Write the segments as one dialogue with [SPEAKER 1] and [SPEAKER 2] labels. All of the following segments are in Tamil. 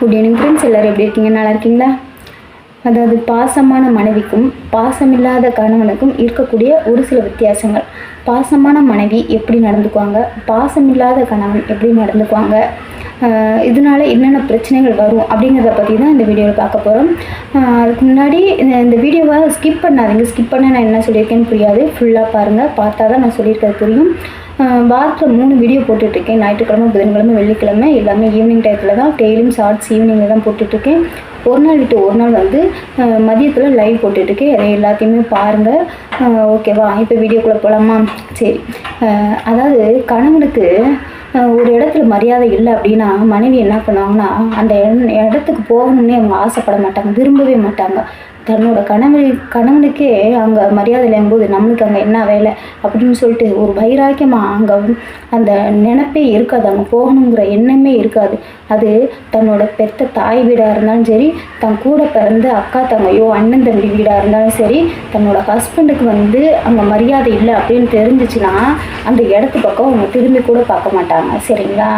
[SPEAKER 1] குட் ஈவினிங் ஃப்ரெண்ட்ஸ் எல்லோரும் எப்படி இருக்கீங்க நல்லா இருக்கீங்களா அதாவது பாசமான மனைவிக்கும் பாசமில்லாத கணவனுக்கும் இருக்கக்கூடிய ஒரு சில வித்தியாசங்கள் பாசமான மனைவி எப்படி நடந்துக்குவாங்க பாசமில்லாத கணவன் எப்படி நடந்துக்குவாங்க இதனால் என்னென்ன பிரச்சனைகள் வரும் அப்படிங்கிறத பற்றி தான் இந்த வீடியோவில் பார்க்க போகிறோம் அதுக்கு முன்னாடி இந்த வீடியோவை ஸ்கிப் பண்ணாதீங்க ஸ்கிப் பண்ண நான் என்ன சொல்லியிருக்கேன்னு புரியாது ஃபுல்லாக பாருங்கள் பார்த்தா தான் நான் சொல்லியிருக்கிறது புரியும் வாரத்தில் மூணு வீடியோ போட்டுட்ருக்கேன் ஞாயிற்றுக்கிழமை புதன்கிழமை வெள்ளிக்கிழமை எல்லாமே ஈவினிங் டைத்தில் தான் டெய்லியும் ஷார்ட்ஸ் ஈவினிங்கில் தான் போட்டுட்ருக்கேன் ஒரு நாள் விட்டு ஒரு நாள் வந்து மதியத்தில் லைவ் போட்டுட்ருக்கேன் அதை எல்லாத்தையுமே பாருங்கள் ஓகேவா இப்போ வீடியோக்குள்ளே போகலாமா சரி அதாவது கணவனுக்கு ஒரு இடத்துல மரியாதை இல்லை அப்படின்னா மனைவி என்ன பண்ணுவாங்கன்னா அந்த இடத்துக்கு போகணும்னே அவங்க ஆசைப்பட மாட்டாங்க விரும்பவே மாட்டாங்க தன்னோட கணவன் கணவனுக்கே அங்கே மரியாதை போது நம்மளுக்கு அங்கே என்ன வேலை அப்படின்னு சொல்லிட்டு ஒரு வைராக்கியமாக அங்கே அந்த நினப்பே இருக்காது அங்கே போகணுங்கிற எண்ணமே இருக்காது அது தன்னோட பெத்த தாய் வீடாக இருந்தாலும் சரி தன் கூட பிறந்த அக்கா தங்கையோ அண்ணன் தம்பி வீடாக இருந்தாலும் சரி தன்னோட ஹஸ்பண்டுக்கு வந்து அங்கே மரியாதை இல்லை அப்படின்னு தெரிஞ்சிச்சுன்னா அந்த இடத்து பக்கம் அவங்க திரும்பி கூட பார்க்க மாட்டாங்க சரிங்களா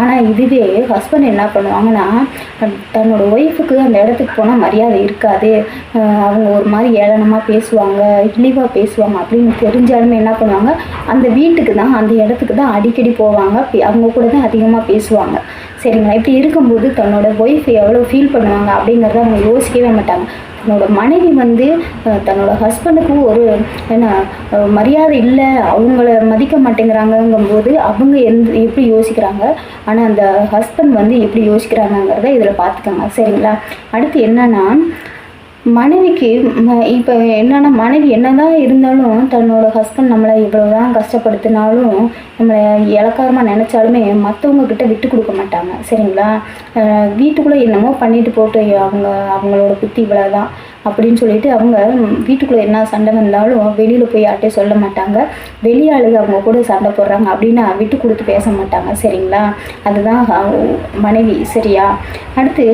[SPEAKER 1] ஆனால் இதுவே ஹஸ்பண்ட் என்ன பண்ணுவாங்கன்னா தன்னோட ஒய்ஃபுக்கு அந்த இடத்துக்கு போனால் மரியாதை இருக்காது அவங்க ஒரு மாதிரி ஏளனமாக பேசுவாங்க இட்லிவாக பேசுவாங்க அப்படின்னு தெரிஞ்சாலுமே என்ன பண்ணுவாங்க அந்த வீட்டுக்கு தான் அந்த இடத்துக்கு தான் அடிக்கடி போவாங்க அவங்க கூட தான் அதிகமாக பேசுவாங்க சரிங்களா இப்படி இருக்கும்போது தன்னோட ஒய்ஃப் எவ்வளோ ஃபீல் பண்ணுவாங்க அப்படிங்கிறத அவங்க யோசிக்கவே மாட்டாங்க தன்னோட மனைவி வந்து தன்னோட ஹஸ்பண்டுக்கும் ஒரு என்ன மரியாதை இல்லை அவங்கள மதிக்க மாட்டேங்கிறாங்கங்கும்போது அவங்க எந்த எப்படி யோசிக்கிறாங்க ஆனால் அந்த ஹஸ்பண்ட் வந்து எப்படி யோசிக்கிறாங்கங்கிறத இதில் பார்த்துக்கோங்க சரிங்களா அடுத்து என்னென்னா மனைவிக்கு இப்போ என்னென்னா மனைவி என்னதான் இருந்தாலும் தன்னோட ஹஸ்பண்ட் நம்மளை இவ்வளோ தான் கஷ்டப்படுத்தினாலும் நம்மளை இலக்காரமாக நினச்சாலுமே மற்றவங்கக்கிட்ட விட்டு கொடுக்க மாட்டாங்க சரிங்களா வீட்டுக்குள்ளே என்னமோ பண்ணிட்டு போட்டு அவங்க அவங்களோட புத்தி இவ்வளோ தான் அப்படின்னு சொல்லிட்டு அவங்க வீட்டுக்குள்ளே என்ன சண்டை வந்தாலும் வெளியில் போய் யார்கிட்டையும் சொல்ல மாட்டாங்க வெளியாளுக அவங்க கூட சண்டை போடுறாங்க அப்படின்னா விட்டு கொடுத்து பேச மாட்டாங்க சரிங்களா அதுதான் மனைவி சரியா அடுத்து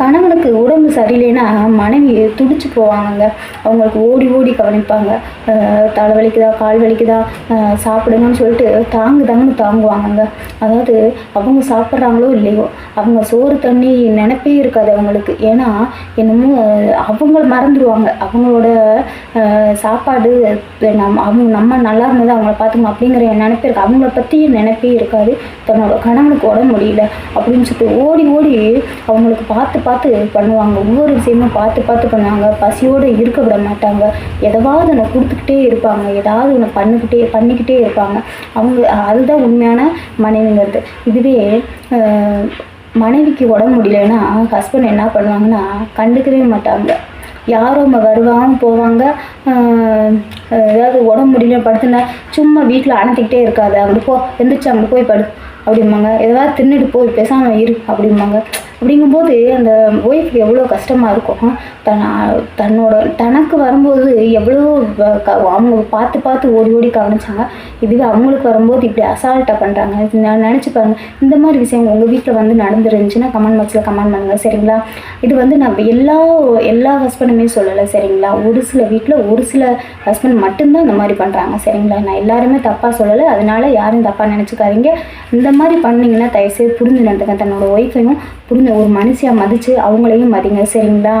[SPEAKER 1] கணவனுக்கு உடம்பு சரியில்லைன்னா மனைவி துடிச்சு போவாங்கங்க அவங்களுக்கு ஓடி ஓடி கவனிப்பாங்க தலை வலிக்குதா கால் வலிக்குதா சாப்பிடுங்கன்னு சொல்லிட்டு தாங்கு தாங்கன்னு தாங்குவாங்கங்க அதாவது அவங்க சாப்பிட்றாங்களோ இல்லையோ அவங்க சோறு தண்ணி நினைப்பே இருக்காது அவங்களுக்கு ஏன்னா என்னமோ அவங்க மறந்துடுவாங்க அவங்களோட சாப்பாடு நம் அவங்க நம்ம நல்லா இருந்தது அவங்கள பார்த்துக்கணும் அப்படிங்கிற நினைப்பே இருக்கு அவங்கள பற்றியும் நினைப்பே இருக்காது தன்னோட கணவனுக்கு உடம்பு முடியல அப்படின்னு சொல்லிட்டு ஓடி ஓடி அவங்களுக்கு பார்த்து பார்த்து பண்ணுவாங்க ஒவ்வொரு விஷயமும் பார்த்து பார்த்து பண்ணுவாங்க பசியோடு இருக்க விட மாட்டாங்க எதாவது ஒன்று கொடுத்துக்கிட்டே இருப்பாங்க ஏதாவது ஒன்று பண்ணிக்கிட்டே பண்ணிக்கிட்டே இருப்பாங்க அவங்க அதுதான் உண்மையான மனைவிங்கிறது இதுவே மனைவிக்கு உடம்பு முடியலன்னா ஹஸ்பண்ட் என்ன பண்ணுவாங்கன்னா கண்டுக்கவே மாட்டாங்க யாரும் அவங்க வருவாங்க போவாங்க ஏதாவது உடம்பு முடியல படுத்துனா சும்மா வீட்டில் அணைத்துக்கிட்டே இருக்காது அங்கே போ எந்திரிச்சு அங்கே போய் படு அப்படிம்பாங்க எதாவது தின்னுட்டு போய் பேசாமல் இரு அப்படிம்பாங்க அப்படிங்கும்போது அந்த ஒய்ஃப் எவ்வளோ கஷ்டமாக இருக்கும் தன் தன்னோட தனக்கு வரும்போது எவ்வளோ அவங்க பார்த்து பார்த்து ஓடி ஓடி கவனிச்சாங்க இதுவே அவங்களுக்கு வரும்போது இப்படி அசால்ட்டாக பண்ணுறாங்க நான் நினச்சி பாருங்கள் இந்த மாதிரி விஷயம் உங்கள் வீட்டில் வந்து நடந்துருந்துச்சுன்னா கமெண்ட் பாக்ஸில் கமெண்ட் பண்ணுங்கள் சரிங்களா இது வந்து நான் எல்லா எல்லா ஹஸ்பண்டுமே சொல்லலை சரிங்களா ஒரு சில வீட்டில் ஒரு சில ஹஸ்பண்ட் மட்டும்தான் இந்த மாதிரி பண்ணுறாங்க சரிங்களா நான் எல்லாருமே தப்பாக சொல்லலை அதனால் யாரும் தப்பாக நினச்சிக்காதீங்க இந்த மாதிரி பண்ணிங்கன்னா தயவுசெய்து புரிஞ்சு நடந்துக்கேன் தன்னோட ஒய்ஃபையும் புரிஞ்சு நீங்கள் ஒரு மனுஷியாக மதித்து அவங்களையும் மதிங்க சரிங்களா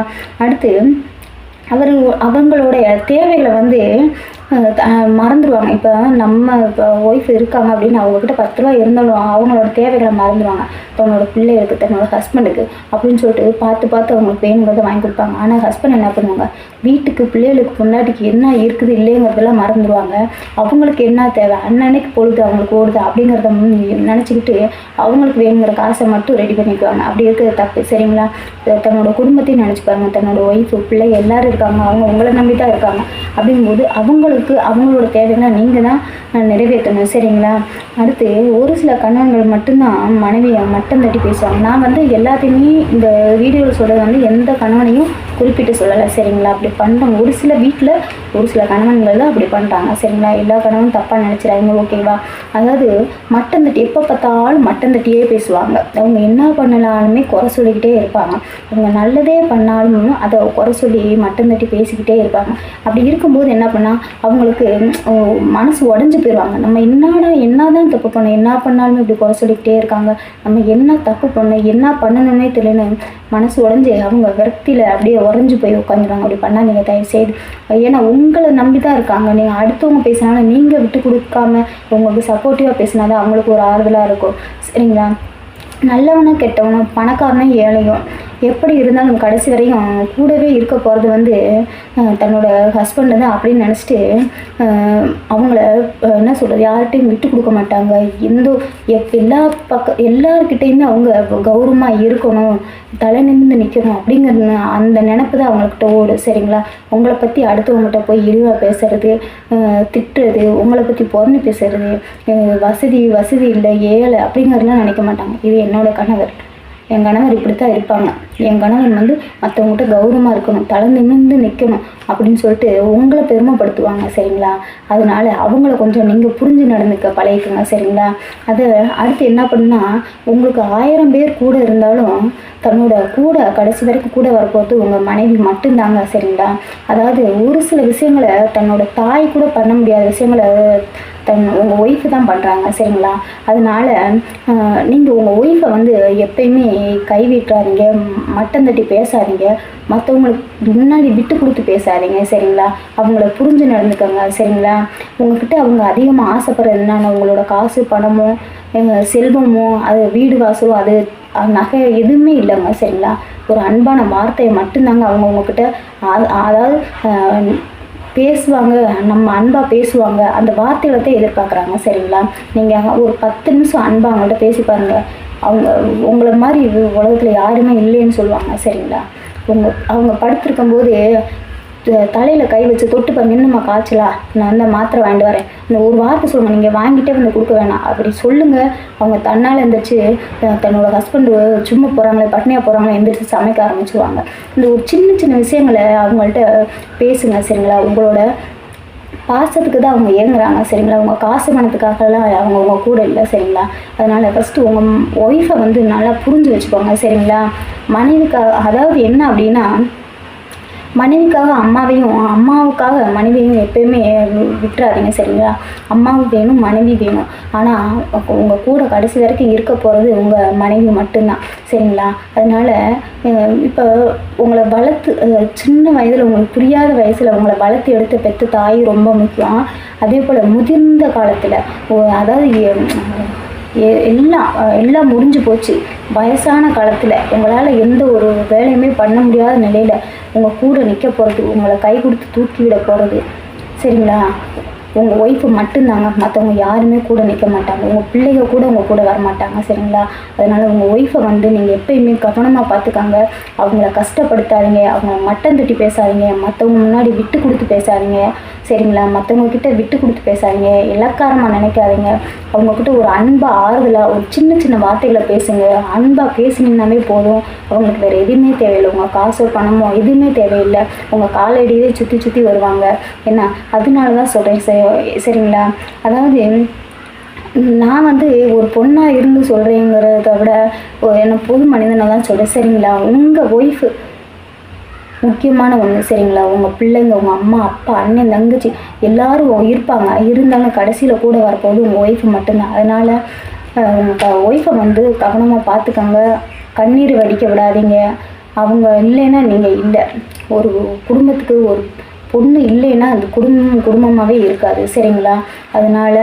[SPEAKER 1] அடுத்து அவர் அவங்களுடைய தேவைகளை வந்து மறந்துடுவாங்க இப்போ நம்ம இப்போ ஒய்ஃப் இருக்காங்க அப்படின்னு அவங்கக்கிட்ட பத்து ரூபா இருந்தாலும் அவங்களோட தேவைகளை மறந்துடுவாங்க தன்னோட பிள்ளைகளுக்கு தன்னோட ஹஸ்பண்டுக்கு அப்படின்னு சொல்லிட்டு பார்த்து பார்த்து அவங்களுக்கு வேணுங்கிறத வாங்கி கொடுப்பாங்க ஆனால் ஹஸ்பண்ட் என்ன பண்ணுவாங்க வீட்டுக்கு பிள்ளைகளுக்கு பொண்டாட்டிக்கு என்ன இருக்குது இல்லைங்கிறதெல்லாம் மறந்துடுவாங்க அவங்களுக்கு என்ன தேவை அன்னன்னைக்கு பொழுது அவங்களுக்கு ஓடுது அப்படிங்கிறத நினச்சிக்கிட்டு அவங்களுக்கு வேணுங்கிற காசை மட்டும் ரெடி பண்ணிக்குவாங்க அப்படி இருக்கிறது தப்பு சரிங்களா தன்னோட குடும்பத்தையும் நினச்சிப்பாங்க தன்னோட ஒய்ஃபு பிள்ளை எல்லோரும் இருக்காங்க அவங்க உங்களை நம்பி தான் இருக்காங்க அப்படிங்கும்போது அவங்களுக்கு அவங்களுக்கு அவங்களோட தேவைகளை நீங்கள் தான் நிறைவேற்றணும் சரிங்களா அடுத்து ஒரு சில கணவன்கள் மட்டும்தான் மனைவியை மட்டம் தட்டி பேசுவாங்க நான் வந்து எல்லாத்தையுமே இந்த வீடியோ சொல்கிறது வந்து எந்த கணவனையும் குறிப்பிட்டு சொல்லலை சரிங்களா அப்படி பண்ணுறாங்க ஒரு சில வீட்டில் ஒரு சில கணவன்கள் தான் அப்படி பண்ணுறாங்க சரிங்களா எல்லா கணவனும் தப்பாக நினச்சிடாங்க ஓகேவா அதாவது மட்டன் தட்டி எப்போ பார்த்தாலும் மட்டன் தட்டியே பேசுவாங்க அவங்க என்ன பண்ணலாலுமே குறை சொல்லிக்கிட்டே இருப்பாங்க அவங்க நல்லதே பண்ணாலும் அதை குறை சொல்லி மட்டன் தட்டி பேசிக்கிட்டே இருப்பாங்க அப்படி இருக்கும்போது என்ன பண்ணால் அவங்களுக்கு மனசு உடஞ்சி போயிடுவாங்க நம்ம என்னடா என்ன தான் தப்பு பண்ணோம் என்ன பண்ணாலுமே இப்படி குறை சொல்லிக்கிட்டே இருக்காங்க நம்ம என்ன தப்பு பண்ணோம் என்ன பண்ணணும்னே தெரியலன்னு மனசு உடஞ்சி அவங்க விரக்தியில் அப்படியே உறைஞ்சி போய் உட்காந்துருவாங்க அப்படி பண்ணால் நீங்கள் தயவு செய்து ஏன்னா உங்களை நம்பி தான் இருக்காங்க நீங்கள் அடுத்தவங்க பேசினாலும் நீங்கள் விட்டு கொடுக்காம உங்களுக்கு சப்போர்ட்டிவாக பேசினா தான் அவங்களுக்கு ஒரு ஆறுதலாக இருக்கும் சரிங்களா நல்லவனும் கெட்டவனும் பணக்காரனும் ஏழையும் எப்படி இருந்தாலும் கடைசி வரையும் கூடவே இருக்க போகிறது வந்து தன்னோட ஹஸ்பண்ட் தான் அப்படின்னு நினச்சிட்டு அவங்கள என்ன சொல்கிறது யார்கிட்டையும் விட்டு கொடுக்க மாட்டாங்க எந்த எல்லா பக்கம் எல்லாருக்கிட்டேயுமே அவங்க கௌரவமாக இருக்கணும் தலை நிமிந்து நிற்கணும் அப்படிங்கிறது அந்த நினப்பு தான் அவங்கக்கிட்ட ஓடும் சரிங்களா உங்களை பற்றி அடுத்தவங்ககிட்ட போய் இழிவாக பேசுறது திட்டுறது உங்களை பற்றி பொறந்து பேசுறது வசதி வசதி இல்லை ஏழை அப்படிங்கிறதுலாம் நினைக்க மாட்டாங்க இது என்னோட கணவர் என் கணவர் இப்படி தான் இருப்பாங்க என் கணவன் வந்து மற்றவங்ககிட்ட கௌரவமாக இருக்கணும் தலை நிமிந்து நிற்கணும் அப்படின்னு சொல்லிட்டு உங்களை பெருமைப்படுத்துவாங்க சரிங்களா அதனால அவங்கள கொஞ்சம் நீங்கள் புரிஞ்சு நடந்துக்க பழகிக்கோங்க சரிங்களா அதை அடுத்து என்ன பண்ணுன்னா உங்களுக்கு ஆயிரம் பேர் கூட இருந்தாலும் தன்னோட கூட கடைசி வரைக்கும் கூட வரப்போது உங்கள் மனைவி மட்டும்தாங்க சரிங்களா அதாவது ஒரு சில விஷயங்களை தன்னோட தாய் கூட பண்ண முடியாத விஷயங்களை தன் உங்கள் ஒய்ஃபு தான் பண்ணுறாங்க சரிங்களா அதனால் நீங்கள் உங்கள் ஒய்ஃபை வந்து எப்பயுமே கைவிட்டுறாதீங்க மட்டம் தட்டி பேசாதீங்க மற்றவங்களுக்கு முன்னாடி விட்டு கொடுத்து பேசாதீங்க சரிங்களா அவங்கள புரிஞ்சு நடந்துக்கோங்க சரிங்களா உங்ககிட்ட அவங்க அதிகமாக ஆசைப்படுறது என்னென்ன உங்களோட காசு பணமோ செல்வமோ அது வீடு வாசலும் அது நகை எதுவுமே இல்லைங்க சரிங்களா ஒரு அன்பான வார்த்தையை மட்டும்தாங்க அவங்கவுங்கக்கிட்ட அதாவது பேசுவாங்க நம்ம அன்பாக பேசுவாங்க அந்த வார்த்தையில தான் எதிர்பார்க்குறாங்க சரிங்களா நீங்கள் ஒரு பத்து நிமிஷம் அன்பாக அவங்கள்ட்ட பேசி பாருங்கள் அவங்க உங்களை மாதிரி உலகத்தில் யாருமே இல்லைன்னு சொல்லுவாங்க சரிங்களா உங்கள் அவங்க படுத்திருக்கும் போது தலையில் கை வச்சு தொட்டுப்பா என்னம்மா காய்ச்சலா நான் அந்த மாத்திரை வாங்கிட்டு வரேன் இந்த ஒரு வார்த்தை சொல்லுங்கள் நீங்கள் வாங்கிட்டே வந்து கொடுக்க வேணாம் அப்படி சொல்லுங்கள் அவங்க தன்னால் எந்திரிச்சு தன்னோட ஹஸ்பண்டு சும்மா போகிறாங்களே பட்னியாக போகிறாங்களே எந்திரிச்சு சமைக்க ஆரம்பிச்சுவாங்க இந்த ஒரு சின்ன சின்ன விஷயங்களை அவங்கள்ட்ட பேசுங்க சரிங்களா உங்களோட பாசத்துக்கு தான் அவங்க இயங்குறாங்க சரிங்களா அவங்க காசு பணத்துக்காகலாம் அவங்க உங்க கூட இல்லை சரிங்களா அதனால் ஃபஸ்ட்டு உங்கள் ஒய்ஃபை வந்து நல்லா புரிஞ்சு வச்சுக்கோங்க சரிங்களா மனைவிக்காக அதாவது என்ன அப்படின்னா மனைவிக்காக அம்மாவையும் அம்மாவுக்காக மனைவியும் எப்பயுமே விட்டுறாதீங்க சரிங்களா அம்மாவும் வேணும் மனைவி வேணும் ஆனால் உங்கள் கூட கடைசி வரைக்கும் இருக்க போகிறது உங்கள் மனைவி மட்டும்தான் சரிங்களா அதனால் இப்போ உங்களை வளர்த்து சின்ன வயதில் உங்களுக்கு புரியாத வயசில் உங்களை வளர்த்து எடுத்து பெற்று தாய் ரொம்ப முக்கியம் அதே போல் முதிர்ந்த காலத்தில் அதாவது எல்லாம் எல்லாம் முடிஞ்சு போச்சு வயசான காலத்தில் உங்களால் எந்த ஒரு வேலையுமே பண்ண முடியாத நிலையில் உங்கள் கூட நிற்க போகிறது உங்களை கை கொடுத்து தூக்கி விட போகிறது சரிங்களா உங்கள் ஒய்ஃபு மட்டும்தாங்க மற்றவங்க யாருமே கூட நிற்க மாட்டாங்க உங்கள் பிள்ளைங்க கூட உங்கள் கூட வரமாட்டாங்க சரிங்களா அதனால் உங்கள் ஒய்ஃபை வந்து நீங்கள் எப்பயுமே கவனமாக பார்த்துக்காங்க அவங்கள கஷ்டப்படுத்தாதீங்க அவங்க மட்டம் தட்டி பேசாதீங்க மற்றவங்க முன்னாடி விட்டு கொடுத்து பேசாதீங்க சரிங்களா மற்றவங்கக்கிட்ட விட்டு கொடுத்து பேசாதீங்க இலக்காரமாக நினைக்காதீங்க அவங்கக்கிட்ட ஒரு அன்பாக ஆறுதலாக ஒரு சின்ன சின்ன வார்த்தைகளை பேசுங்க அன்பாக பேசினீங்கன்னாவே போதும் அவங்களுக்கு வேறு எதுவுமே தேவையில்லை உங்கள் காசோ பணமோ எதுவுமே தேவையில்லை உங்கள் காலடியே சுற்றி சுற்றி வருவாங்க என்ன அதனால தான் சொல்கிறேன் சார் சரிங்களா அதாவது நான் வந்து ஒரு பொண்ணாக இருந்து சொல்கிறேங்கிறத விட என்ன பொது மனிதனாக தான் சொல்கிறேன் சரிங்களா உங்கள் ஒய்ஃபு முக்கியமான ஒன்று சரிங்களா உங்கள் பிள்ளைங்க உங்கள் அம்மா அப்பா அண்ணன் தங்கச்சி எல்லோரும் இருப்பாங்க இருந்தாலும் கடைசியில் கூட வரப்போது உங்கள் ஒய்ஃபு மட்டும்தான் அதனால் உங்கள் ஒய்ஃபை வந்து கவனமாக பார்த்துக்கோங்க கண்ணீர் வடிக்க விடாதீங்க அவங்க இல்லைன்னா நீங்கள் இல்லை ஒரு குடும்பத்துக்கு ஒரு பொண்ணு இல்லைன்னா அது குடும்பம் குடும்பமாகவே இருக்காது சரிங்களா அதனால்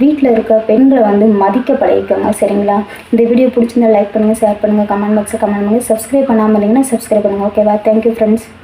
[SPEAKER 1] வீட்டில் இருக்க பெண்களை வந்து மதிக்க பழகிக்கோங்க சரிங்களா இந்த வீடியோ பிடிச்சிருந்தா லைக் பண்ணுங்கள் ஷேர் பண்ணுங்கள் கமெண்ட் பாக்ஸை கமெண்ட் பண்ணுங்கள் சப்ஸ்கிரைப் பண்ணாமல் இருந்தீங்கன்னா சப்ஸ்கிரைப் பண்ணுங்கள் ஓகேவா தேங்க்யூ ஃப்ரெண்ட்ஸ்